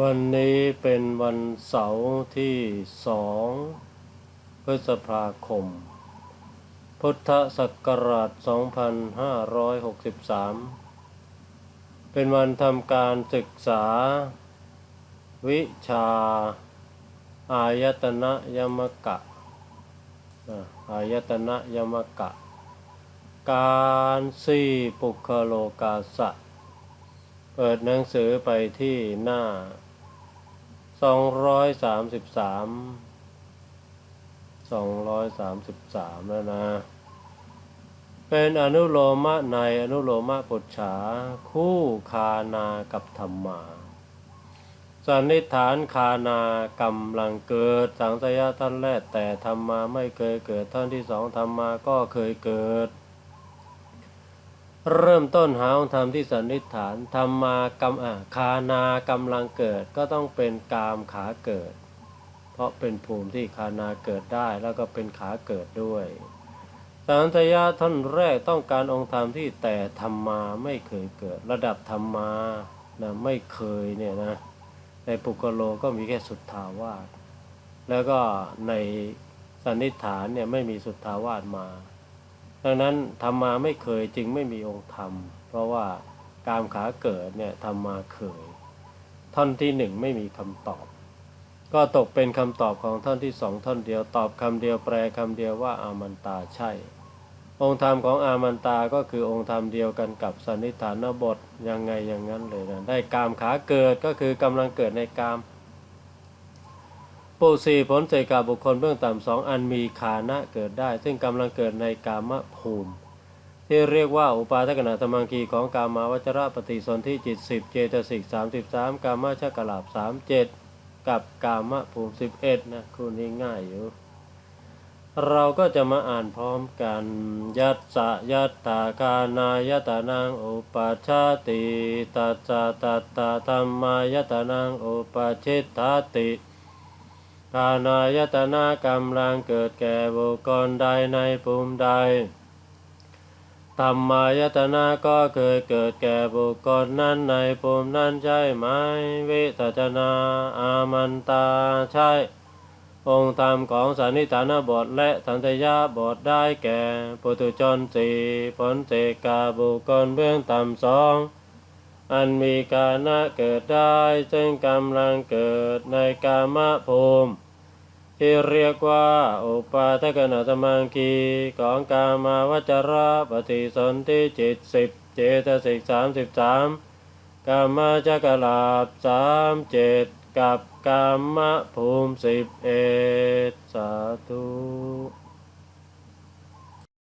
วันนี้เป็นวันเสาร์ที่สองพฤษภาคม พุทธศักราช 2563 เป็นวันทำการศึกษา วิชา อายตนะยมกะอายตนะยมกะ การสี่ปุคโลกาสะ เปิดหนังสือไปที่หน้า 233 233แล้วนะ เป็นอนุโลมะในอนุโลมะปุจฉา คู่คานากับธรรมาสันนิฐานคานากำลังเกิด สังสยะท่านแรกแต่ธรรมาไม่เคยเกิดท่านที่สองธรรมาก็เคยเกิด เริ่มต้นหาองค์ธรรมที่สันนิษฐานธรรมากำอะคานากำลังเกิดก็ต้องเป็นกามขาเกิด เพราะเป็นภูมิที่คานาเกิดได้แล้วก็เป็นขาเกิดด้วยสันทยาท่านแรกต้องการองค์ธรรมที่แต่ธรรมาไม่เคยเกิด ระดับธรรมานะไม่เคยเนี่ยนะในปุกโลก็มีแค่สุทธาวาสแล้วก็ในสันนิษฐานเนี่ยไม่มีสุทธาวาสมา ดังนั้นธรรมาไม่เคยจึงไม่มีองค์ธรรม เพราะว่าการขาเกิดเนี่ยธรรมาเคย ท่อนที่หนึ่งไม่มีคำตอบ ก็ตกเป็นคำตอบของท่อนที่สองท่อนเดียวตอบคำเดียวแปลคำเดียวว่าอามันตาใช่ องค์ธรรมของอามันตาก็คือองค์ธรรมเดียวกันกับสันนิฐานบทยังไงอย่างนั้นเลยนะได้กามขาเกิดก็คือกำลังเกิดในกาม ปูสีผลเสกาบุคคลเบื้องต่ำสองอันมีขานะเกิดได้ ซึ่งกำลังเกิดในกามภูมิ ที่เรียกว่าอุปาทกนาธรรมังคีของกามาวจระปฏิสนธิจิตสิบเจตสิกสามสิบสามกามชกลาบสามเจ็ดกับกามภูมิสิบเอ็ดนะคู่นี้ง่ายอยู่ เราก็จะมาอ่านพร้อมกันยัตสะยัตตากานายตานังอุปัชาติตัสสะตัตตาธรรมายตานังอุปัชชิตตาติ กานายตนากำลังเกิดแก่บุคคลใดในภูมิใดธรรมายตนะก็เคยเกิดแก่บุคคลนั้นในภูมินั้นใช่ไหม วิสัชนาอามันตาใช่ องค์ธรรมของสันนิฐานบทและสันตยาบทได้แก่ปุถุชนสี่ผลเจกาบุคคลเบื้องต่ำสองอันมีกานะเกิดได้ ซึ่งกำลังเกิดในกามภูมิ ที่เรียกว่าอุปาทกนาสมังคีของกามาวจระปฏิสนธิจิตสิบเจตสิกสามสิบสามกามจักลาบสามเจ็ดกับกามะภูมิสิบเอ็ดสาธุ